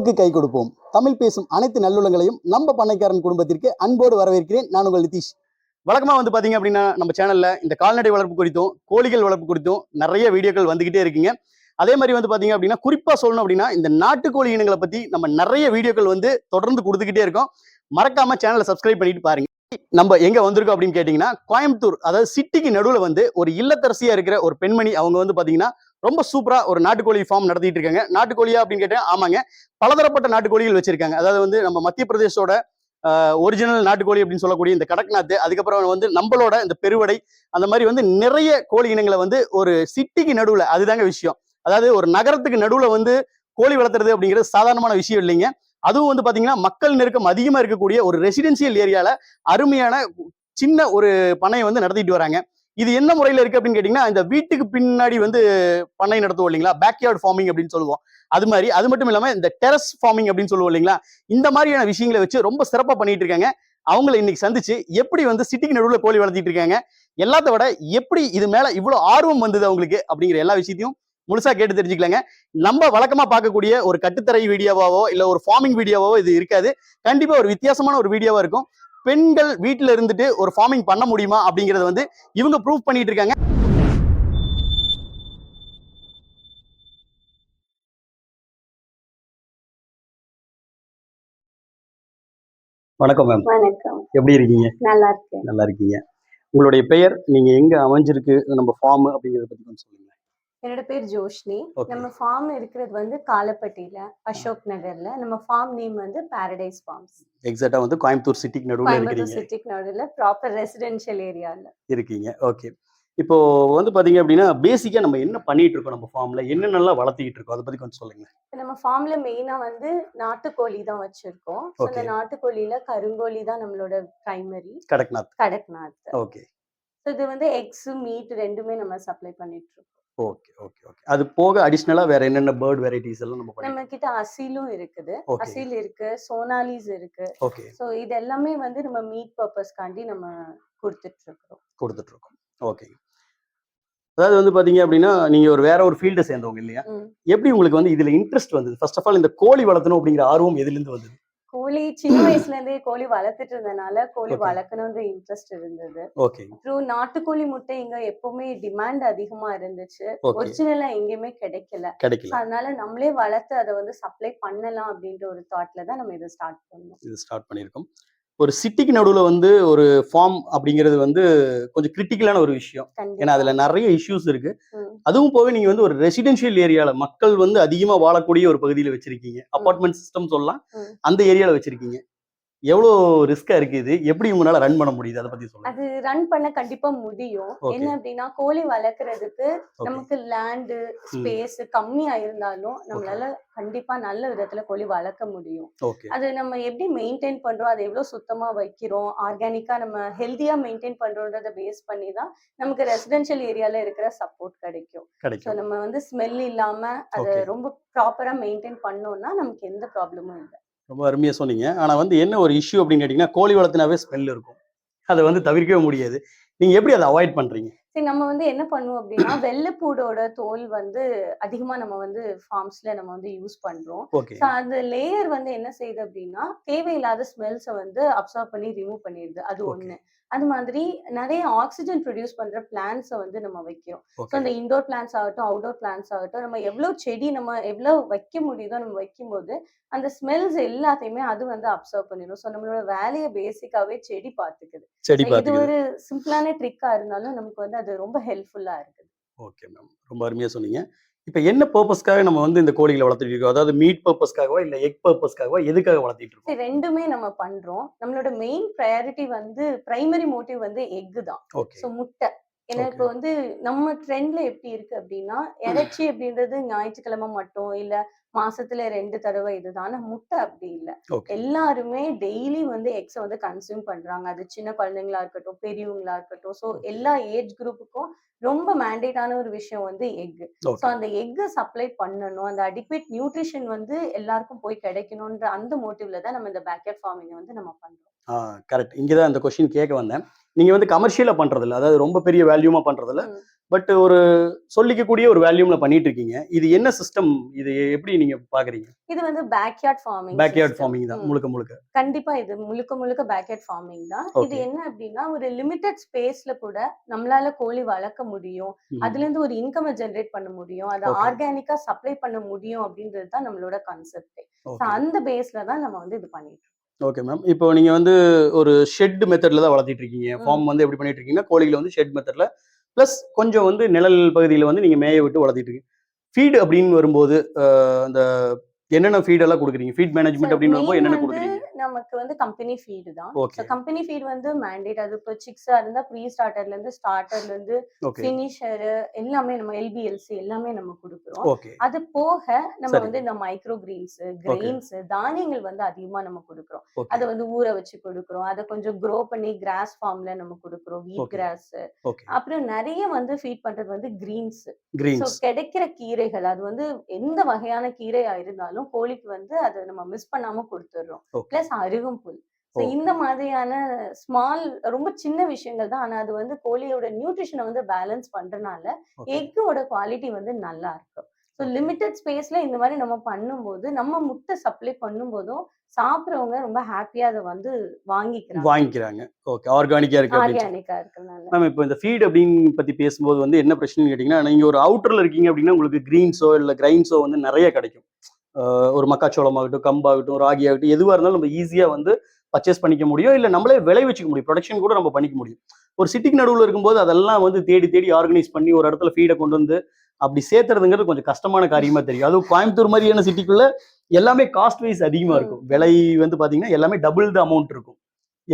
உழவுக்கு கை கொடுப்போம். தமிழ் பேசும் அனைத்து நல்லுள்ளங்களையும் நம்ம பண்ணைக்காரன் குடும்பத்திற்கு அன்போடு வரவேற்கிறேன். நான் உங்கள் நிதிஷ். வழக்கமாக வந்து பார்த்தீங்க அப்படின்னா நம்ம சேனலில் இந்த கால்நடை வளர்ப்பு குறித்தும் கோழிகள் வளர்ப்பு குறித்தும் நிறைய வீடியோக்கள் வந்துக்கிட்டே இருக்குங்க. அதே மாதிரி வந்து பார்த்தீங்க அப்படின்னா குறிப்பாக சொல்லணும் அப்படின்னா இந்த நாட்டுக்கோழி இனங்களை பற்றி நம்ம நிறைய வீடியோக்கள் வந்து தொடர்ந்து கொடுத்துக்கிட்டே இருக்கோம். மறக்காம சேனலை சப்ஸ்கிரைப் பண்ணிட்டு பாருங்க. நம்ம எங்க வந்திருக்கோம் அப்படின்னு கேட்டீங்கன்னா கோயம்புத்தூர் அதாவது சிட்டிக்கு நடுவில் வந்து ஒரு இல்லத்தரசியா இருக்கிற ஒரு பெண்மணி அவங்க வந்து பாத்தீங்கன்னா ரொம்ப சூப்பரா ஒரு நாட்டுக்கோழி ஃபார்ம் நடத்திட்டு இருக்காங்க. நாட்டுக்கோழியா அப்படின்னு கேட்டேன் ஆமாங்க. பலதரப்பட்ட நாட்டுக்கோழிகள் வச்சிருக்காங்க. அதாவது வந்து நம்ம மத்திய பிரதேசோட ஒரிஜினல் நாட்டுக்கோழி அப்படின்னு சொல்லக்கூடிய இந்த கடக்நாத்து அதுக்கப்புறம் வந்து நம்மளோட இந்த பெருவடை அந்த மாதிரி வந்து நிறைய கோழி இனங்களை வந்து ஒரு சிட்டிக்கு நடுவில் அதுதாங்க விஷயம். அதாவது ஒரு நகரத்துக்கு நடுவில் வந்து கோழி வளர்த்துறது அப்படிங்கிறது சாதாரணமான விஷயம் இல்லைங்க. அதுவும் வந்து பார்த்தீங்கன்னா மக்கள் நெருக்கம் அதிகமாக இருக்கக்கூடிய ஒரு ரெசிடென்சியல் ஏரியாவில் அருமையான சின்ன ஒரு பனையை வந்து நடத்திட்டு வராங்க. இது என்ன முறையில இருக்கு அப்படின்னு கேட்டீங்கன்னா இந்த வீட்டுக்கு பின்னாடி வந்து பண்ணை நடத்துவோம் இல்லைங்களா? பேக்யார்டு ஃபார்மிங் அப்படின்னு சொல்லுவோம். அது மாதிரி அது மட்டும் இல்லாமல் இந்த டெரஸ் ஃபார்மிங் அப்படின்னு சொல்லுவோம் இல்லைங்களா? இந்த மாதிரியான விஷயங்களை வச்சு ரொம்ப சிறப்பா பண்ணிட்டு இருக்காங்க. அவங்கள இன்னைக்கு சந்திச்சு எப்படி வந்து சிட்டிக்கு நடுவுல கோழி வளர்த்திட்டு இருக்காங்க எல்லாத்த விட எப்படி இது மேல இவ்வளவு ஆர்வம் வந்தது அவங்களுக்கு அப்படிங்கிற எல்லா விஷயத்தையும் முழுசா கேட்டு தெரிஞ்சுக்கலாங்க. நம்ம வழக்கமா பார்க்கக்கூடிய ஒரு கட்டுத்தரை வீடியோவாவோ இல்ல ஒரு ஃபார்மிங் வீடியோவாவோ இது இருக்காது. கண்டிப்பா ஒரு வித்தியாசமான ஒரு வீடியோவா இருக்கும். பெண்கள் வீட்டுல இருந்துட்டு ஒரு ஃபார்மிங் பண்ண முடியுமா அப்படிங்கறத வந்து இவங்க ப்ரூவ் பண்ணிட்டு இருக்காங்க. வணக்கம் மேம் வணக்கம். எப்படி இருக்கீங்க? நல்லா இருக்கேன். நல்லா இருக்கீங்க. உங்களுடைய பெயர் நீங்க எங்க அமைஞ்சிருக்கு நம்ம ஃபார்ம் அப்படிங்கறத பத்தி கொஞ்சம் சொல்லுங்க. என்னோட பேர் ஜோஷ்னி. நம்ம ஃபார்ம் இருக்கிறது வந்து காலப்பட்டியில அசோக் நகர்ல. நம்ம ஃபார்ம் நேம் வந்து பாரடைஸ் ஃபார்ம்ஸ் எக்ஸாக்டா வந்து கோயம்புத்தூர் சிட்டிக்கு நடுவுல கோயம்புத்தூர் சிட்டிக்கு நடுவில் ப்ராப்பர் ரெசிடென்ஷியல் ஏரியால இருக்கீங்க. ஓகே. இப்போ வந்து பாத்தீங்க அப்படின்னா பேசிக்கா நம்ம என்ன பண்ணிட்டு இருக்கோம் நம்ம ஃபார்ம்ல என்னென்னலாம் வளர்த்திக்கிட்டு இருக்கோம்? அதை பத்தி கொஞ்சம் சொல்லுங்க நம்ம ஃபார்ம்ல மெயினா வந்து நாட்டுக்கோழி தான் வச்சிருக்கோம். அந்த. நாட்டுக்கோழியில கருங்கோழி தான் நம்மளோட பிரைமரி கடக்நாத். கடக்நாத். ஓகே. இது வந்து எக்ஸ் மீட் ரெண்டுமே நம்ம சப்ளை பண்ணிட்டு இருக்கோம். Okay okay okay. அது போக அடிஷ்னலா வேற என்னென்ன பேர்ட் வெரைட்டிஸ் எல்லாம் நம்ம நம்ம கிட்ட அசீலும் இருக்குது. அசீல் இருக்கு சோனாலிஸ் இருக்கு. ஓகே. ஸோ இது எல்லாமே வந்து நம்ம மீட் பர்பஸ்க்காண்டி நம்ம கொடுத்துட்டு இருக்கிறோம் கொடுத்துட்டு இருக்கோம் ஓகே. அதாவது வந்து பாத்தீங்க அப்படின்னா நீங்க ஒரு வேற ஒரு ஃபீல்டை சேர்ந்தவங்க இல்லையா. எப்படி உங்களுக்கு வந்து இதுல இன்ட்ரெஸ்ட் வந்தது? ஃபர்ஸ்ட் ஆஃப் ஆல் இந்த கோழி வளர்த்தணும் அப்படிங்கிற ஆர்வம் எதுல இருந்து வந்தது? கோழி சின்ன வயசுல இருந்தே கோழி வளர்த்துட்டு இருந்தனால கோழி Okay. வளர்க்கணுன்ற இன்ட்ரெஸ்ட் இருந்தது. அப்புறம் நாட்டுக்கோழி முட்டை இங்க எப்பவுமே டிமாண்ட் அதிகமா இருந்துச்சு. ஒரிஜினலா எங்கேயுமே கிடைக்கல. அதனால நம்மளே வளர்த்து அதை வந்து சப்ளை பண்ணலாம் அப்படின்ற ஒரு தாட்ல தான் நம்ம இதை ஸ்டார்ட் பண்ணோம். இது ஸ்டார்ட் பண்ணியிருக்கோம். ஒரு சிட்டிக்கு நடுவுல வந்து ஒரு ஃபார்ம் அப்படிங்கிறது வந்து கொஞ்சம் கிரிட்டிக்கலான ஒரு விஷயம். ஏன்னா அதுல நிறைய இஷ்யூஸ் இருக்கு. அதுவும் போக நீங்க வந்து ஒரு ரெசிடென்ஷியல் ஏரியால மக்கள் வந்து அதிகமா வாழக்கூடிய ஒரு பகுதியில வச்சிருக்கீங்க. அபார்ட்மெண்ட் சிஸ்டம் சொல்லலாம். அந்த ஏரியால வச்சிருக்கீங்க. எவ்வளவு ரிஸ்கா இருக்கு இது? எப்படி உங்களால ரன் பண்ண முடியுது? அதை பத்தி சொல்லுங்க. அது ரன் பண்ண கண்டிப்பா முடியும். என்ன அப்படின்னா கோழி வளர்க்கறதுக்கு நமக்கு லேண்டு ஸ்பேஸ் கம்மியா இருந்தாலும் நம்மளால கண்டிப்பா நல்ல விதத்துல கோழி வளர்க்க முடியும். அது நம்ம எப்படி மெயின்டைன் பண்றோம்? அதை எவ்வளவு சுத்தமா வைக்கிறோம்? ஆர்கானிக்கா நம்ம ஹெல்தியா மெயின்டைன் பண்றோன்றத பேஸ் பண்ணி தான் நமக்கு ரெசிடென்ஷியல் ஏரியால இருக்கிற சப்போர்ட் கிடைக்கும். ஸோ நம்ம வந்து ஸ்மெல் இல்லாம அதை. ரொம்ப ப்ராப்பரா மெயின்டைன் பண்ணோம்னா நமக்கு எந்த ப்ராப்ளமும் இல்லை. ரொம்ப அருமையா சொன்னீங்க. ஆனா வந்து என்ன ஒரு இஷ்யூ அப்படின்னு கேட்டீங்கன்னா கோழி வளர்த்தினாவே ஸ்மெல் இருக்கும். அதை வந்து தவிர்க்கவே முடியாது. நீங்க எப்படி அதை அவாய்ட் பண்றீங்க? சரி நம்ம வந்து என்ன பண்ணுவோம் அப்படின்னா வெள்ளைப்பூடோட தோல் வந்து அதிகமா நம்ம வந்து ஃபார்ம்ஸ்ல நம்ம வந்து யூஸ் பண்றோம். ஸோ அந்த லேயர் வந்து என்ன செய்யுது அப்படின்னா தேவையில்லாத ஸ்மெல்ஸை வந்து அப்சர்வ் பண்ணி ரிமூவ் பண்ணிடுது. அது. ஒண்ணு. அது மாதிரி நிறைய ஆக்சிஜன் ப்ரொடியூஸ் பண்ற பிளான்ஸை வந்து நம்ம வைக்கிறோம். ஸோ அந்த இண்டோர் பிளான்ஸ் ஆகட்டும் அவுட்டோர் பிளான்ஸ் ஆகட்டும் நம்ம எவ்வளவு செடி நம்ம எவ்வளவு வைக்க முடியுதோ நம்ம வைக்கும்போது அந்த ஸ்மெல்ஸ் எல்லாத்தையுமே அது வந்து அப்சர்வ் பண்ணிடும். ஸோ நம்மளோட வேலையை பேசிக்காவே செடி பார்த்துக்குது. இது ஒரு சிம்பிளான ட்ரிக்கா இருந்தாலும் நமக்கு வந்து அது ரொம்ப ஹெல்ப்ஃபுல்லா இருக்குது. ஓகே மேம் ரொம்ப அருமையா சொன்னீங்க. இப்போ என்ன பர்பஸ்க்காக நம்ம வந்து இந்த கோழிகளை வளர்த்துட்டு இருக்கோம்? அதாவது மீட் பர்பஸ்க்காகவா இல்ல எக் பர்பஸ்க்காகவா எதுக்காக வளர்த்திட்டு இருக்கோம்? ரெண்டுமே நம்ம பண்றோம். நம்மளோட மெயின் ப்ரையாரிட்டி வந்து பிரைமரி மோட்டிவ் வந்து எக் தான். ஓகே ஸோ முட்டை. ஏன்னா. இப்போ வந்து நம்ம ட்ரெண்ட்ல எப்படி இருக்கு அப்படின்னா இறைச்சி அப்படின்றது ஞாயிற்றுக்கிழமை மட்டும் இல்ல மாசத்துல ரெண்டு தடவை இதுதான்? ஆனா முட்டை அப்படி இல்ல. எல்லாருமே டெய்லி வந்து எக்ஸை வந்து கன்சியூம் பண்றாங்க. அது சின்ன குழந்தைங்களா இருக்கட்டும் பெரியவங்களா இருக்கட்டும். So Okay. எல்லா ஏஜ் குரூப்புக்கும் ரொம்ப மேண்டேட்டான ஒரு விஷயம் வந்து எக் ஸோ ஓகே. அந்த எக்கை சப்ளை பண்ணணும். அந்த அடிக்வேட் நியூட்ரிஷன் வந்து எல்லாருக்கும் போய் கிடைக்கணுன்ற அந்த மோட்டிவ்ல தான் நம்ம இந்த பேக்கெட் ஃபார்மிங் வந்து நம்ம பண்றோம். கரெக்ட் இங்கே தான் அந்த கொஸ்டின் கேட்க வந்தேன். நீங்க வந்து கமர்ஷியலா பண்றது இல்ல அதாவது ரொம்ப பெரிய வேல்யூமா ம். பட் ஒரு சொல்லிக்கக்கூடிய ஒரு வேல்யூம்ல பண்ணிட்டு இருக்கீங்க. இது என்ன சிஸ்டம் இது எப்படி நீங்க பாக்குறீங்க? இது வந்து பேக்யார்ட் ஃபார்மிங் பேக்யார்ட் ஃபார்மிங் தான். முழுக்க முழுக்க. கண்டிப்பா இது முழுக்க முழுக்க பேக்யார்ட் ஃபார்மிங் தான். இது. என்ன அப்படின்னா ஒரு லிமிடெட் ஸ்பேஸ்ல கூட நம்மளால கோழி வளர்க்க முடியும். அதுல இருந்து ஒரு இன்கம் ஜெனரேட் பண்ண முடியும். அதை. ஆர்கானிக்கா சப்ளை பண்ண முடியும் அப்படின்றது தான் நம்மளோட கான்செப்ட். அந்த பேஸ்ல தான் நம்ம வந்து இது பண்ணிட்டு ஓகே மேம் இப்போ நீங்க வந்து ஒரு ஷெட் மெத்தட்ல தான் வளர்த்திட்டு இருக்கீங்க. ஃபார்ம் வந்து எப்படி பண்ணிட்டு இருக்கீங்கன்னா கோழிகளை வந்து ஷெட் மெத்தட்ல ப்ளஸ் கொஞ்சம் வந்து நிழல் பகுதியில் வந்து நீங்க மேய விட்டு வளர்த்திட்டு இருக்கீங்க. ஃபீடு அப்படின்னு வரும்போது அந்த என்னென்ன ஃபீட் எல்லாம் கொடுக்குறீங்க? ஃபீட் மேனேஜ்மெண்ட் அப்படின்னு என்னென்ன கொடுக்குறீங்க? நமக்கு வந்து கம்பெனி ஃபீடு தான். கம்பெனி ஃபீட் வந்து மேண்டேட் அது இப்போ சிக்ஸா இருந்தா ப்ரீ ஸ்டார்டர்ல இருந்து ஸ்டார்டர்ல இருந்து ஃபினிஷர் எல்லாமே நம்ம எல்பிஎல்சி எல்லாமே நம்ம கொடுக்குறோம். அது போக நம்ம. வந்து இந்த மைக்ரோ கிரீன்ஸ் கிரெயின்ஸ் தானியங்கள் வந்து அதிகமா நம்ம கொடுக்குறோம். அதை வந்து ஊற வச்சு கொடுக்குறோம். அதை கொஞ்சம் க்ரோ பண்ணி கிராஸ் ஃபார்ம்ல நம்ம கொடுக்குறோம். வீட். கிராஸ் அப்புறம் நிறைய வந்து ஃபீட் பண்றது வந்து கிரீன்ஸ் கிடைக்கிற கீரைகள் அது வந்து எந்த வகையான கீரையா இருந்தாலும் கோழிக்கு வந்து அதை நம்ம மிஸ் பண்ணாம கொடுத்துடுறோம் பிளஸ் அருகம்புல் ஸோ Okay. இந்த மாதிரியான ஸ்மால் ரொம்ப சின்ன விஷயங்கள் தான். ஆனா அது வந்து கோழியோட நியூட்ரிஷனை வந்து பேலன்ஸ் பண்றதுனால எக்கோட குவாலிட்டி வந்து நல்லா இருக்கும். ஸோ. லிமிட்டட் ஸ்பேஸ்ல இந்த மாதிரி நம்ம பண்ணும்போது நம்ம முட்டை சப்ளை பண்ணும்போதும் சாப்பிட்றவங்க ரொம்ப ஹாப்பியா அதை வந்து வாங்கிக்கிறாங்க. வாங்கிக்கிறாங்க. ஓகே ஆர்கானிக்கா இருக்கு ஆர்கானிக்கா இருக்கனால மேம் இப்போ இந்த ஃபீட் அப்படின்னு பத்தி பேசும்போது வந்து என்ன பிரச்சனைன்னு கேட்டிங்கன்னா நீங்க ஒரு அவுட்டர்ல இருக்கீங்க அப்படின்னா உங்களுக்கு கிரீன்ஸோ இல்லை கிரைன்ஸோ வந்து நிறைய கிடைக்கும். ஒரு மக்காச்சோளம் ஆகட்டும் கம்பாகட்டும் ராகி ஆகட்டும் எதுவாக இருந்தாலும் நம்ம ஈஸியாக வந்து பர்ச்சேஸ் பண்ணிக்க முடியும். இல்லை நம்மளே விளை வச்சுக்க முடியும். ப்ரொடக்ஷன் கூட நம்ம பண்ணிக்க முடியும். ஒரு சிட்டிக்கு நடுவில் இருக்கும்போது அதெல்லாம் வந்து தேடி தேடி ஆர்கனைஸ் பண்ணி ஒரு இடத்துல ஃபீடை கொண்டு வந்து அப்படி சேர்த்துறதுங்கிறது கொஞ்சம் கஷ்டமான காரியமா தெரியும். அதுவும் கோயம்புத்தூர் மாதிரியான சிட்டிக்குள்ள எல்லாமே காஸ்ட் வைஸ் அதிகமா இருக்கும். விலை வந்து பாத்தீங்கன்னா எல்லாமே டபுள் த அமௌண்ட் இருக்கும்.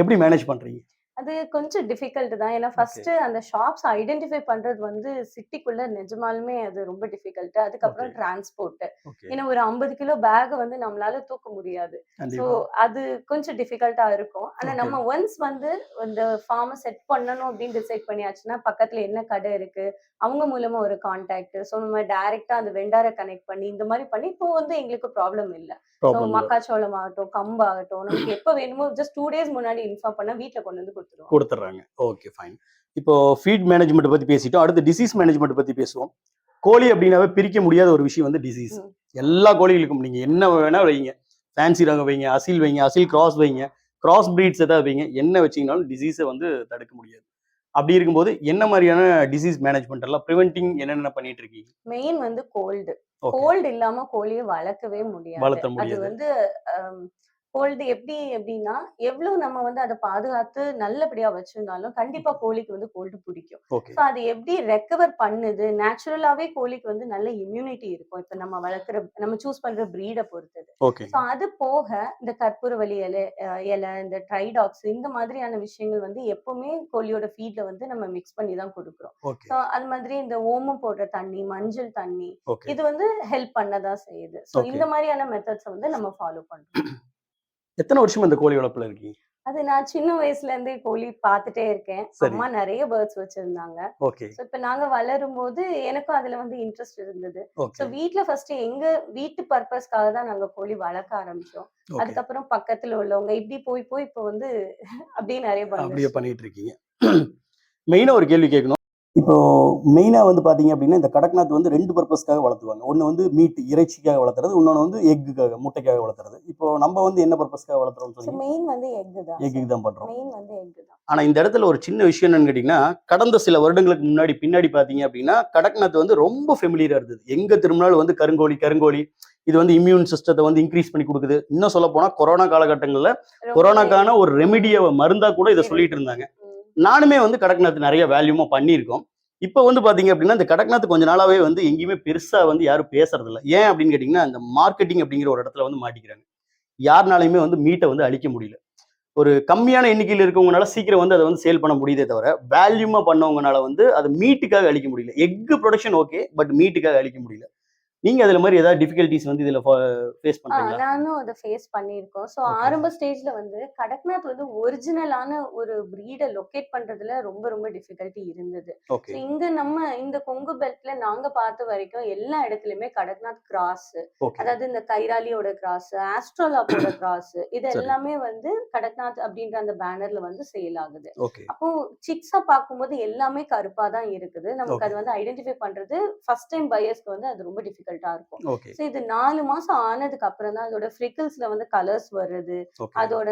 எப்படி மேனேஜ் பண்றீங்க? அது கொஞ்சம் டிஃபிகல்ட் தான். ஏன்னா ஃபர்ஸ்ட் அந்த ஷாப்ஸ் ஐடென்டிஃபை பண்றது வந்து சிட்டிக்குள்ள நிஜமாலுமே அது ரொம்ப டிஃபிகல்ட் அதுக்கப்புறம். டிரான்ஸ்போர்ட் ஏன்னா ஒரு ஐம்பது கிலோ பேக் வந்து நம்மளால தூக்க முடியாது. ஸோ அது கொஞ்சம் டிஃபிகல்ட்டா இருக்கும். ஆனா. நம்ம ஒன்ஸ் வந்து இந்த ஃபார்மை செட் பண்ணணும் அப்படின்னு டிசைட் பண்ணியாச்சுன்னா பக்கத்துல என்ன கடை இருக்கு அவங்க மூலமா ஒரு கான்டாக்ட் ஸோ நம்ம டைரக்டா அந்த வெண்டாரை கனெக்ட் பண்ணி இந்த மாதிரி பண்ணி இப்போ வந்து எங்களுக்கு ப்ராப்ளம் இல்ல. ஸோ மக்காச்சோளம் ஆகட்டும் கம்பு ஆகட்டும் நமக்கு எப்போ வேணுமோ ஜஸ்ட் டூ டேஸ் முன்னாடி இன்ஃபார்ம் பண்ணா வீட்ல கொண்டு வந்து கொடுத்துட்றாங்க ஓகே ஃபைன் இப்போ ஃபீட் மேனேஜ்மெண்ட் பத்தி பேசிட்டோம். அடுத்து டிசீஸ் மேனேஜ்மெண்ட் பத்தி பேசுவோம். கோழி அப்படின்னாவே பிரிக்க முடியாத ஒரு விஷயம் வந்து டிசீஸ். எல்லா கோழிகளுக்கும் நீங்க என்ன வேணா வைங்க. ஃபேன்சி ரகம் வைங்க அசில் வைங்க அசில் கிராஸ் வைங்க கிராஸ் பிரீட்ஸ் ஏதாவது வைங்க என்ன வச்சீங்கனாலும் டிசீஸை வந்து தடுக்க முடியாது. அப்படி இருக்கும்போது என்ன மாதிரியான டிசீஸ் மேனேஜ்மெண்ட் எல்லாம் ப்ரிவென்டிங் என்னென்ன பண்ணிட்டு இருக்கீங்க? மெயின் வந்து கோல்டு கோல்டு இல்லாம கோழியை வளர்க்கவே முடியாது. அது முடியாது. வந்து கோல்டு எப்படி எப்படின்னா எவ்வளவு நம்ம வந்து அதை பாதுகாத்து நல்லபடியா வச்சிருந்தாலும் கண்டிப்பா கோழிக்கு வந்து கோல்டு பிடிக்கும். ஸோ அது எப்படி ரெக்கவர் பண்ணுது? நேச்சுரலாவே கோழிக்கு வந்து நல்ல இம்யூனிட்டி இருக்கும். இப்ப நம்ம வளர்க்குற நம்ம சூஸ் பண்ற ப்ரீடை பொறுத்தது. ஸோ அது போக இந்த கற்பூரவள்ளி இலை இலை இந்த ட்ரைடாக்ஸ் இந்த மாதிரியான விஷயங்கள் வந்து எப்பவுமே கோழியோட ஃபீட்ல வந்து நம்ம மிக்ஸ் பண்ணி தான் கொடுக்குறோம். ஸோ அது மாதிரி இந்த ஓமம் போடுற தண்ணி மஞ்சள் தண்ணி இது வந்து ஹெல்ப் பண்ணதான் செய்யுது. ஸோ. இந்த மாதிரியான மெத்தட்ஸ் வந்து நம்ம ஃபாலோ பண்றோம். எத்தனை வருஷமா இந்த கோழி வளர்ப்புல இருக்கீங்க? அது நான் சின்ன வயசுல இருந்தே கோழி பார்த்துட்டே இருக்கேன். அம்மா நிறைய பேர்ட்ஸ் வச்சிருந்தாங்க. இப்போ நாங்க வளரும் போது எனக்கும் அதுல வந்து இன்ட்ரெஸ்ட் இருந்தது. ஓகே. வீட்ல ஃபர்ஸ்ட் எங்க வீட்டு பர்பஸ்க்காக தான் நாங்க கோழி வளர்க்க ஆரம்பிச்சோம். அதுக்கப்புறம் பக்கத்துல உள்ளவங்க இப்படி போய் போய் இப்போ வந்து அப்படியே நிறைய அப்படியே பண்ணிட்டு இருக்கீங்க. மெயினாக ஒரு கேள்வி கேட்கணும். இப்போ மெயினாக வந்து பார்த்தீங்க அப்படின்னா இந்த கடக்நாத் வந்து ரெண்டு பர்பஸ்க்காக வளர்த்துவாங்க. ஒன்று வந்து மீட் இறைச்சிக்காக வளர்த்துறது இன்னொன்று வந்து எக்குக்காக முட்டைக்காக வளர்த்துறது. இப்போ நம்ம வந்து என்ன பர்பஸ்க்காக வளர்த்துறோம்னு சொல்லி மெயின் வந்து எக்கு தான். எக்குக்கு தான் பண்ணுறோம் மெயின் வந்து எக்கு தான். ஆனால் இந்த இடத்துல ஒரு சின்ன விஷயம் என்னன்னு கேட்டிங்கன்னா கடந்த சில வருடங்களுக்கு முன்னாடி பின்னாடி பார்த்தீங்க அப்படின்னா கடக்நாத் வந்து ரொம்ப ஃபெமிலியராக இருந்தது. எங்கே திரும்பினாலும் வந்து கருங்கோழி கருங்கோழி இது வந்து இம்யூன் சிஸ்டத்தை வந்து இன்க்ரீஸ் பண்ணி கொடுக்குது. இன்னும் சொல்ல போனால் கொரோனா காலகட்டங்களில் கொரோனாக்கான ஒரு ரெமிடியை மருந்தா கூட இதை. சொல்லிட்டு இருந்தாங்க. நானுமே வந்து கடக்நாத் நிறைய வேல்யூமா பண்ணியிருக்கோம். இப்போ வந்து பார்த்தீங்க அப்படின்னா இந்த கடக்நாத் கொஞ்ச நாளாவே வந்து எங்கேயுமே பெருசா வந்து யாரும் பேசுறதில்ல. ஏன் அப்படின்னு கேட்டிங்கன்னா இந்த மார்க்கெட்டிங் அப்படிங்கிற ஒரு இடத்துல வந்து மாட்டிக்கிறாங்க. யாருனாலையுமே வந்து மீட்டை வந்து அழிக்க முடியல. ஒரு கம்மியான எண்ணிக்கையில் இருக்கவங்கனால சீக்கிரம் வந்து அதை வந்து சேல் பண்ண முடியுதே தவிர வேல்யூமா பண்ணவங்கனால வந்து அது மீட்டுக்காக அழிக்க முடியல. எக் ப்ரொடக்ஷன் ஓகே பட் மீட்டுக்காக அழிக்க முடியல. நீங்க அதுல மாதிரி ஏதாவது டிஃபிகல்ட்டிஸ் வந்து இதுல ஃபேஸ் பண்றீங்களா? நானும் அதை ஃபேஸ் பண்ணியிருக்கோம். ஸோ. ஆரம்ப ஸ்டேஜ்ல வந்து கடக்நாத் வந்து ஒரிஜினலான ஒரு பிரீடை லொக்கேட் பண்றதுல ரொம்ப ரொம்ப டிஃபிகல்ட்டி இருந்தது. இங்க நம்ம இந்த கொங்கு பெல்ட்ல நாங்க பார்த்த வரைக்கும் எல்லா இடத்துலயுமே கடக்நாத் கிராஸ் அதாவது இந்த கைராலியோட கிராஸ் ஆஸ்ட்ரோலாப்போட கிராஸ் இது. எல்லாமே வந்து கடக்நாத் அப்படின்ற அந்த பேனர்ல வந்து சேல் ஆகுது. அப்போ சிக்ஸா பார்க்கும்போது எல்லாமே கருப்பா தான் இருக்குது. நமக்கு. அது வந்து ஐடென்டிஃபை பண்றது ஃபர்ஸ்ட் டைம் பையர்ஸ்க்கு வந்து அது ரொம்ப டிஃபிகல்ட்டா இருக்கும். ஸோ இது நாலு மாசம் ஆனதுக்கு அப்புறம் தான் அதோட ஃப்ரிக்கிள்ஸ்ல வந்து கலர்ஸ் வருது. அதோட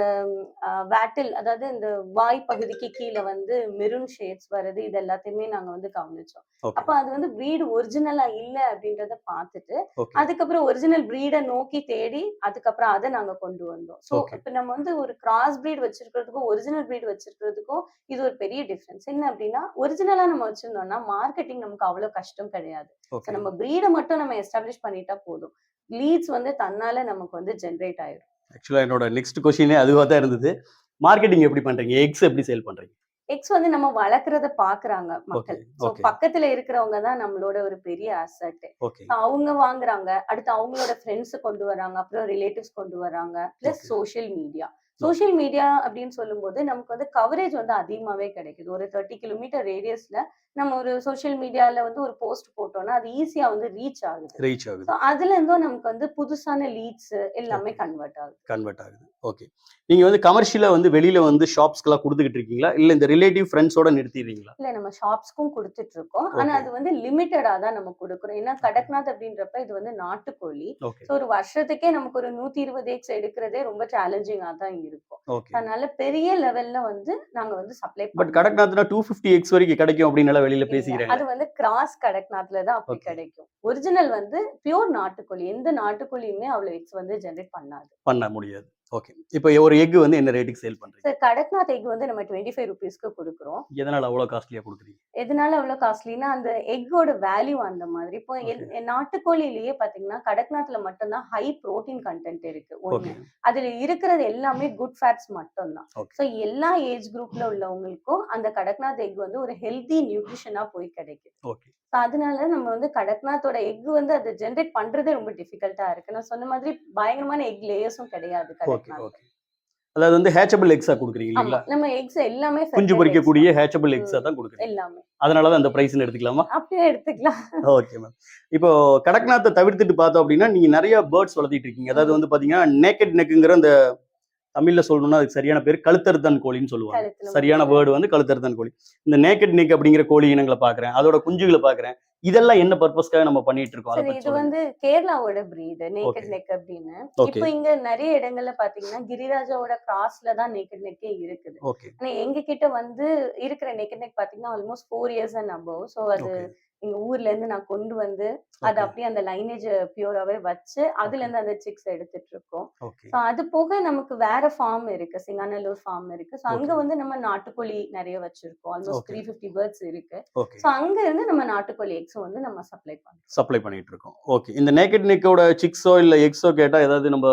வேட்டில் அதாவது இந்த வாய் பகுதிக்கு கீழே வந்து மெரூன் ஷேட்ஸ் வருது. இது எல்லாத்தையுமே நாங்க வந்து கவனிச்சோம். அப்ப அது வந்து பிரீடு ஒரிஜினலா இல்ல அப்படின்றத பார்த்துட்டு அதுக்கப்புறம் ஒரிஜினல் பிரீடை நோக்கி தேடி அதுக்கப்புறம் அதை நாங்க கொண்டு வந்தோம். So Okay. இப்ப நம்ம வந்து ஒரு கிராஸ் பிரீட் வச்சிருக்கிறதுக்கும் ஒரிஜினல் பிரீட் வச்சிருக்கிறதுக்கும் இது ஒரு பெரிய டிஃபரன்ஸ் என்ன அப்படின்னா ஒரிஜினலா நம்ம வச்சிருந்தோம்னா மார்க்கெட்டிங் நமக்கு அவ்வளவு கஷ்டம் கிடையாது. நம்ம பிரீடை மட்டும் நம்ம எஸ்டாப்ளிஷ் பண்ணிட்டா போதும். லீட்ஸ் வந்து தன்னால நமக்கு வந்து ஜென்ரேட் ஆயிடும். ஆக்சுவலா என்னோட நெக்ஸ்ட் கொஸ்டினே அதுவாக தான் இருந்தது. மார்க்கெட்டிங் எப்படி பண்றீங்க? எக்ஸ் எப்படி சேல் பண்றீங்க? எக்ஸ் வந்து நம்ம வளர்க்கறத பாக்குறாங்க மக்கள். பக்கத்துல இருக்கிறவங்க தான் நம்மளோட ஒரு பெரிய அசட் அவங்க வாங்குறாங்க. அடுத்து அவங்களோட ஃப்ரெண்ட்ஸ் கொண்டு வராங்க அப்புறம் ரிலேட்டிவ்ஸ் கொண்டு வராங்க plus. Social media social media அப்படின்னு சொல்லும்போது நமக்கு வந்து கவரேஜ் வந்து அதிகமாவே கிடைக்குது. ஒரு தேர்ட்டி கிலோமீட்டர் ரேடியஸ்ல நம்ம ஒரு சோஷியல் மீடியால வந்து ஒரு போஸ்ட் போட்டோம்னா அது ஈஸியா வந்து ரீச் ஆகுது. ரீச் ஆகுது. அதுல இருந்தும் நமக்கு வந்து புதுசான லீட்ஸ் எல்லாமே. கன்வெர்ட் ஆகுது. கன்வெர்ட் ஆகுது. ஓகே நீங்க வந்து கமர்ஷியலா வந்து வெளியில வந்து ஷாப்ஸ்க்கெல்லாம் கொடுத்துக்கிட்டு இருக்கீங்களா? இல்ல இந்த ரிலேட்டிவ் ஃப்ரெண்ட்ஸோட நிறுத்திடுறீங்களா? இல்ல நம்ம ஷாப்ஸ்க்கும் கொடுத்துட்டு இருக்கோம் ஆனா. அது வந்து லிமிட்டடா தான் நம்ம கொடுக்குறோம். ஏன்னா கடக்நாத் அப்படின்றப்ப இது வந்து நாட்டுக்கோழி. ஸோ ஒரு வருஷத்துக்கே நமக்கு ஒரு நூத்தி இருபது எக்ஸ் எடுக்கிறதே ரொம்ப சேலஞ்சிங்கா தான் இருக்கும். அதனால பெரிய லெவல்ல வந்து நாங்க வந்து சப்ளை பட் கடக்நாத்னா டூ ஃபிஃப்டி எக்ஸ் வரைக்கும் கிடைக்கும் அப்படின்னு வெளியில பேசிக்கிறாங்க. அது வந்து கிராஸ் கடக்நாத்ல தான் அப்படி. கிடைக்கும். ஒரிஜினல் வந்து பியூர் நாட்டுக்கோழி. எந்த நாட்டுக்கோழியுமே அவ்வளவு எக்ஸ் வந்து ஜென்ரேட் பண்ணாது. பண்ண முடியாது. ஓகே இப்போ ஒரு எக் வந்து என்ன ரேட்டுக்கு சேல் பண்றீங்க? சார் கடக்நாத் எக் வந்து நம்ம டுவெண்ட்டி ஃபைவ் ருபீஸ்க்கு கொடுக்குறோம். எதனால அவ்வளவு காஸ்ட்லியா கொடுக்குறீங்க? எதனால அவ்வளவு காஸ்ட்லினா அந்த எக்கோட வேல்யூ அந்த மாதிரி. இப்போ நாட்டுக்கோழியிலேயே பாத்தீங்கன்னா கடக்நாத்ல மட்டும்தான் ஹை புரோட்டீன் கண்டென்ட் இருக்கு. ஓகே அதுல இருக்கிறது எல்லாமே குட் ஃபேட்ஸ் மட்டும்தான். ஸோ எல்லா ஏஜ் குரூப்ல உள்ளவங்களுக்கும் அந்த கடக்நாத் எக் வந்து ஒரு ஹெல்தி நியூட்ரிஷனா போய் கிடைக்குது ஓகே ஸோ அதனால நம்ம வந்து கடக்நாத்தோட எக் வந்து அதை ஜென்ரேட் பண்றதே ரொம்ப டிஃபிகல்ட்டா இருக்கு. நான் சொன்ன மாதிரி பயங்கரமான எக் லேயர்ஸும் கிடையாது ஓகே கடக்நாத் அதாவது வந்து ஹேச்சபிள் எக்ஸா கொடுக்குறீங்க இல்லைங்களா? நம்ம எக்ஸ் எல்லாமே குஞ்சு பொரிக்கக்கூடிய. ஹேச்சபிள். எக்ஸா தான் கொடுக்குறீங்க. எல்லாமே. அதனால தான் அந்த பிரைஸ்னு எடுத்துக்கலாமா? அப்படியே எடுத்துக்கலாம். ஓகே மேம் இப்போ கடக்நாத்தை தவிர்த்துட்டு பார்த்தோம் அப்படின்னா நீங்க நிறைய பேர்ட்ஸ் வளர்த்திட்டு இருக்கீங்க. அதாவது வந்து பாத்தீங்கன்னா நேக்கட் நெக்குங்கிற அந்த தமிழ்ல சொல்லணும்னா அதுக்கு சரியான பேர் கழுத்தறுத்தான் கோழின்னு சொல்லுவாங்க. சரியான. வேர்டு வந்து கழுத்தறுத்தான் கோழி. இந்த நேக்கட் நெக் அப்படிங்கிற கோழி இனங்களை பாக்குறேன். அதோட குஞ்சுகளை பாக்குறேன். இதெல்லாம் என்ன பர்பஸ்க்காக நம்ம பண்ணிட்டு இருக்கோம்? இது. வந்து கேரளாவோட பிரீடு நேக்கட். நெக் அப்படின்னு. இப்போ இங்க நிறைய இடங்கள்ல பாத்தீங்கன்னா கிரிராஜாவோட கிராஸ்ல தான் நேக்கட் நெக்கே இருக்குது. ஆனா எங்க கிட்ட வந்து இருக்கிற நேக்கட் நெக் பாத்தீங்கன்னா almost four years and above so அது எங்க ஊர்ல இருந்து நான் கொண்டு வந்து அது அப்படியே அந்த லைனேஜ் பியூராவே வச்சு அதுல இருந்து அந்த சிக்ஸ் எடுத்துட்டு இருக்கோம் ஸோ அது போக நமக்கு வேற ஃபார்ம் இருக்கு. சிங்காநல்லூர் ஃபார்ம் இருக்கு. ஸோ அங்க. வந்து நம்ம நாட்டுக்கோழி நிறைய வச்சிருக்கோம். ஆல்மோஸ்ட். த்ரீ ஃபிஃப்டி பேர்ட்ஸ் இருக்கு. ஸோ அங்க இருந்து நம்ம நாட்டுக்கோழி எக்ஸும் வந்து நம்ம சப்ளை பண்றோம். சப்ளை பண்ணிட்டு இருக்கோம் ஓகே. இந்த நேக்கட் நெக்கோட சிக்ஸோ இல்ல எக்ஸோ கேட்டா ஏதாவது நம்ம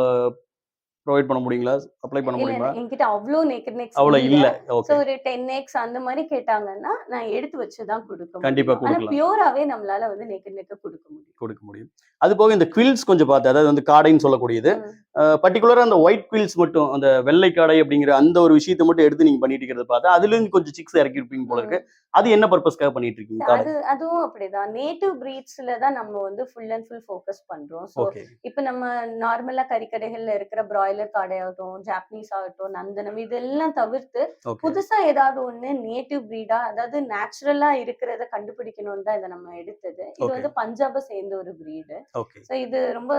ப்ரொவைட் பண்ண முடியுங்களா? அப்ளை பண்ண முடியுமா? என்கிட்ட அவ்வளோ நேக்கட் நெக்ஸ் அவ்வளவு இல்ல. ஓகே ஒரு டென் எக்ஸ் அந்த மாதிரி கேட்டாங்கன்னா நான் எடுத்து வச்சு தான் கொடுக்க கண்டிப்பா கொடுக்கலாம். பியூராவே நம்மளால வந்து நேக்கட் நெக்க கொடுக்க முடியும். கொடுக்க முடியும். அது போக இந்த குவில்ஸ் கொஞ்சம் பார்த்தேன் அதாவது வந்து காடைன்னு சொல்லக்கூடியது. ம். பர்டிகுலரா அந்த ஒயிட் குவில்ஸ் மட்டும் அந்த வெள்ளை காடை அப்படிங்கிற அந்த ஒரு விஷயத்தை மட்டும் எடுத்து நீங்க பண்ணிட்டு இருக்கிறத பார்த்தா அதுல இருந்து கொஞ்சம் சிக்ஸ் இறக்கி இருப்பீங்க போல இருக்கு. அது என்ன பர்பஸ்க்காக பண்ணிட்டு இருக்கீங்க காடை? அது அதுவும் அப்படிதான். நேட்டிவ் பிரீட்ஸ்ல தான் நம்ம வந்து ஃபுல் அண்ட் ஃபுல் ஃபோக்கஸ் பண்றோம். ஸோ இப்போ நம்ம நார்மலா கறிக்கடைகள்ல இருக்கிற பிராய்லர் காடையாகட்டும் ஜாப்பனீஸ் ஆகட்டும் நந்தனம் இதெல்லாம் தவிர்த்து புதுசா ஏதாவது ஒண்ணு நேட்டிவ் பிரீடா அதாவது நேச்சுரலா இருக்கிறத கண்டுபிடிக்கணும்னு தான் இதை நம்ம எடுத்தது. இது. வந்து பஞ்சாபை சேர்ந்த ஒரு பிரீடு ஸோ இது ரொம்ப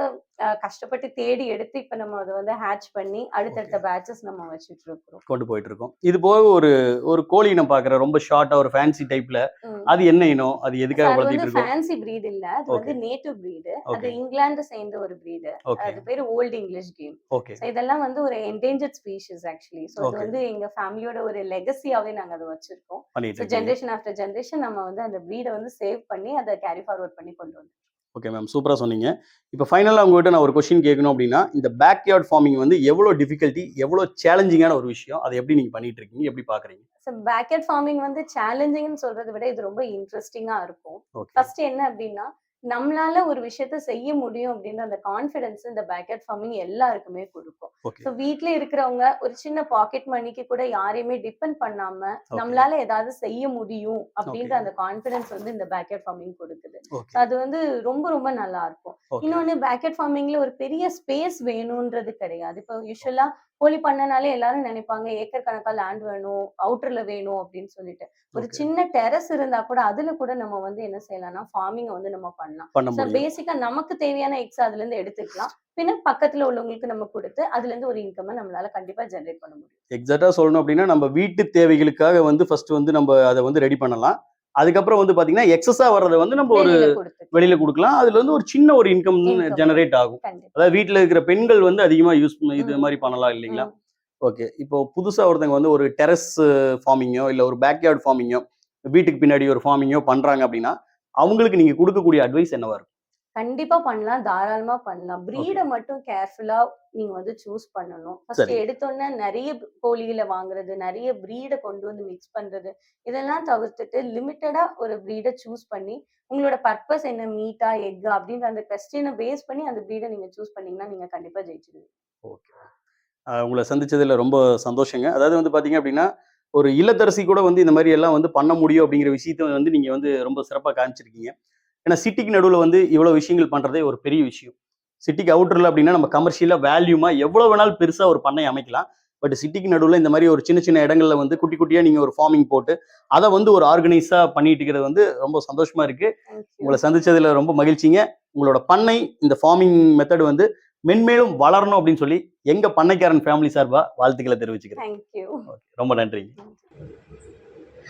கஷ்டப்பட்டு தேடி எடுத்து இப்ப நம்ம அதை வந்து ஹேட்ச் பண்ணி அடுத்தடுத்த பேட்சஸ் நம்ம வச்சுட்டு இருக்கிறோம் கொண்டு போயிட்டு இருக்கோம் இது போக ஒரு ஒரு கோழி இனம் பாக்குறேன் ரொம்ப ஷார்ட்டா ஒரு ஃபேன்சி டைப்ல. அது என்ன இனம்? அது எதுக்காக அது வளர்த்திட்டு இருக்கோம் ஃபேன்சி பிரீட் இல்ல. அது வந்து நேட்டிவ் பிரீடு அது. இங்கிலாந்து சேர்ந்த ஒரு பிரீடு அது பேரு ஓல்டு இங்கிலீஷ் கேம் ஓகே இதெல்லாம் வந்து ஒரு என்டேஞ்சர்ட் ஸ்பீஷிஸ் ஆக்சுவலி இது Okay. வந்து எங்க ஃபேமிலியோட ஒரு லெகசியாவே நாங்க அதை வச்சிருக்கோம். ஜென்ரேஷன் ஆஃப்டர் ஜென்ரேஷன் நம்ம வந்து அந்த ப்ரீடை வந்து சேவ் பண்ணி அதை கேரி ஃபார்வர்ட் பண்ணி கொண்டு வந்தோம் ஓகே மேம் சூப்பரா சொன்னீங்க. இப்போ ஃபைனலாக உங்ககிட்ட நான் ஒரு கொஸ்டின் கேட்கணும் அப்படின்னா இந்த பேக்யார்ட் ஃபார்மிங் வந்து எவ்வளோ டிஃபிகல்ட்டி எவ்வளோ சேலஞ்சிங்கான ஒரு விஷயம்? அதை எப்படி நீங்க பண்ணிட்டு இருக்கீங்க? எப்படி பாக்குறீங்க? ஸோ பேக்கெட் ஃபார்மிங் வந்து சேலஞ்சிங்னு சொல்றதை விட இது ரொம்ப இன்ட்ரெஸ்டிங்கா இருக்கும். ஃபர்ஸ்ட் என்ன அப்படின்னா நம்மளால ஒரு விஷயத்த செய்ய முடியும் அப்படின்ற அந்த கான்ஃபிடன்ஸ் இந்த பேக்கெட் ஃபார்மிங் எல்லாருக்குமே கொடுக்கும். ஸோ வீட்ல இருக்கிறவங்க ஒரு சின்ன பாக்கெட் மணிக்கு கூட யாரையுமே டிபெண்ட் பண்ணாம நம்மளால ஏதாவது செய்ய முடியும் அப்படின்ற. அந்த கான்ஃபிடன்ஸ் வந்து இந்த பேக்கெட் ஃபார்மிங் கொடுக்குது. அது வந்து ரொம்ப ரொம்ப நல்லா இருக்கும். இன்னொன்னு பேக்கெட் ஃபார்மிங்ல ஒரு பெரிய ஸ்பேஸ் வேணும்ன்றது கிடையாது. இப்போ யூஸ்வலா கோழி பண்ணனாலே எல்லாரும் நினைப்பாங்க ஏக்கர் கணக்கா லேண்ட் வேணும் அவுட்டர்ல வேணும் அப்படின்னு சொல்லிட்டு. ஒரு. சின்ன டெரஸ் இருந்தா கூட அதுல கூட நம்ம வந்து என்ன செய்யலாம்னா ஃபார்மிங் வந்து நம்ம பண்ணலாம். பேசிக்கா நமக்கு தேவையான எக்ஸ் அதுல இருந்து எடுத்துக்கலாம். பின்ன பக்கத்துல உள்ளவங்களுக்கு நம்ம கொடுத்து அதுல இருந்து ஒரு இன்கம் நம்மளால கண்டிப்பா ஜெனரேட் பண்ண முடியும். எக்ஸாக்டா சொல்லணும் அப்படின்னா நம்ம வீட்டு தேவைகளுக்காக வந்து ஃபர்ஸ்ட் வந்து நம்ம அதை வந்து ரெடி பண்ணலாம். அதுக்கப்புறம் வந்து பாத்தீங்கன்னா எக்ஸஸா வர்றதை வந்து நம்ம ஒரு வெளியில கொடுக்கலாம். அதுல இருந்து ஒரு சின்ன ஒரு இன்கம். ஜெனரேட் ஆகும். அதாவது வீட்ல இருக்கிற பெண்கள் வந்து அதிகமா யூஸ் இது. மாதிரி பண்ணலாம் இல்லைங்களா. ஓகே இப்போ புதுசா ஒருத்தங்க வந்து ஒரு டெரஸ் ஃபார்மிங்கோ இல்ல ஒரு பேக்யார்ட் ஃபார்மிங்கோ வீட்டுக்கு பின்னாடி ஒரு ஃபார்மிங்கோ பண்றாங்க அப்படின்னா அவங்களுக்கு நீங்க கொடுக்கக்கூடிய அட்வைஸ் என்னவா இருக்கும்? கண்டிப்பா பண்ணலாம். தாராளமா பண்ணலாம். பிரீடை மட்டும் கேர்ஃபுல்லா நீங்க வந்து சூஸ் பண்ணணும். ஃபர்ஸ்ட். எடுத்தோன்னே நிறைய கோழிகளை வாங்குறது நிறைய பிரீடை கொண்டு வந்து மிக்ஸ் பண்றது இதெல்லாம் தவிர்த்துட்டு லிமிட்டடா ஒரு பிரீடை சூஸ் பண்ணி உங்களோட பர்பஸ் என்ன? மீட்டா எக் அப்படின்ற அந்த கொஸ்டினை பேஸ் பண்ணி அந்த பிரீடை நீங்க சூஸ் பண்ணீங்கன்னா நீங்க கண்டிப்பா ஜெயிச்சிருவீங்க. ஓகே. உங்களை சந்திச்சதுல ரொம்ப சந்தோஷங்க. அதாவது வந்து பாத்தீங்க அப்படின்னா ஒரு இல்லத்தரசி கூட வந்து இந்த மாதிரி எல்லாம் வந்து பண்ண முடியும் அப்படிங்கிற விஷயத்த வந்து நீங்க வந்து ரொம்ப சிறப்பாக காமிச்சிருக்கீங்க. ஏன்னா சிட்டிக்கு நடுவில் வந்து இவ்வளோ விஷயங்கள் பண்றதே ஒரு பெரிய விஷயம். சிட்டிக்கு அவுட்டரில் அப்படின்னா நம்ம கமர்ஷியலாக வேல்யூமா எவ்வளோ வேணாலும் பெருசாக ஒரு பண்ணை அமைக்கலாம். பட் சிட்டிக்கு நடுவில் இந்த மாதிரி ஒரு சின்ன சின்ன இடங்கள்ல வந்து குட்டி குட்டியாக நீங்கள் ஒரு ஃபார்மிங் போட்டு அதை வந்து ஒரு ஆர்கனைஸாக பண்ணிட்டு இருக்கிறது வந்து ரொம்ப சந்தோஷமா இருக்கு. உங்களை சந்திச்சதுல ரொம்ப மகிழ்ச்சிங்க. உங்களோட பண்ணை இந்த ஃபார்மிங் மெத்தட் வந்து மென்மேலும் வளரணும் அப்படின்னு சொல்லி எங்க பண்ணைக்காரன் ஃபேமிலி சார்பா வாழ்த்துக்களை தெரிவிச்சுக்கிறேன். ரொம்ப நன்றிங்க.